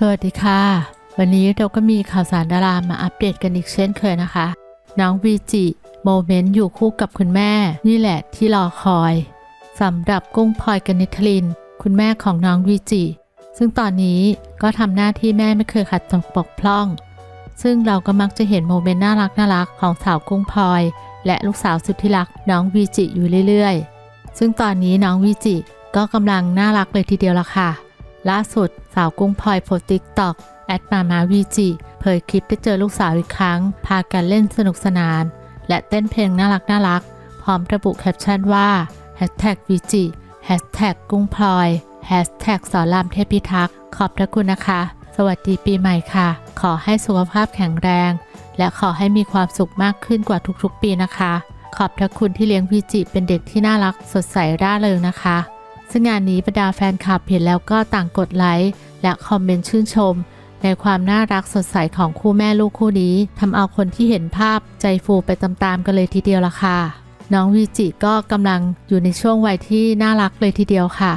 สวัสดีค่ะ วันนี้เราก็มีข่าวสารดารามาอัปเดตกันอีกเช่นเคยนะคะ น้องวีจิโมเมนต์อยู่คู่กับคุณแม่ นี่แหละที่รอคอยสำหรับกุ้งพลอยกนิษฐลิน คุณแม่ของน้องวีจิ ซึ่งตอนนี้ก็ทำหน้าที่แม่ไม่เคยขัดตกปกพร่อง ซึ่งเราก็มักจะเห็นโมเมนต์น่ารักน่ารักของสาวกุ้งพลอย และลูกสาวสุดที่รักน้องวีจิอยู่เรื่อยๆ ซึ่งตอนนี้น้องวีจิก็กำลังน่ารักเลยทีเดียวละค่ะ ล่าสุด สาวกุ้งพลอยโพสติ๊กต็อกแอดมามาวีจิเผยคลิปได้เจอลูกสาวอีกครั้ง พากันเล่นสนุกสนาน และเต้นเพลงน่ารักน่ารัก พร้อมระบุแคปชั่นว่า Hashtag วีจิ Hashtag กุ้งพลอย Hashtag สอนรามเทพิทักษ์ขอบพระคุณนะคะ สวัสดีปีใหม่ค่ะ ขอให้สุขภาพแข็งแรง และขอให้มีความสุขมากขึ้นกว่าทุกๆ ปีนะคะ ขอบพระคุณที่เลี้ยงวีจิเป็นเด็กที่น่ารักสดใสร่าเริงนะคะ ซึ่งงานนี้บรรดาแฟนคลับเห็นแล้วก็ต่างกดไลค์และคอมเมนต์ชื่นชม ในความน่ารักสดใสของคู่แม่ลูกคู่นี้ทำเอาคนที่เห็นภาพใจฟูไปตามๆกันเลยทีเดียวละค่ะน้องวีจิก็กำลังอยู่ในช่วงวัยที่น่ารักเลยทีเดียวค่ะ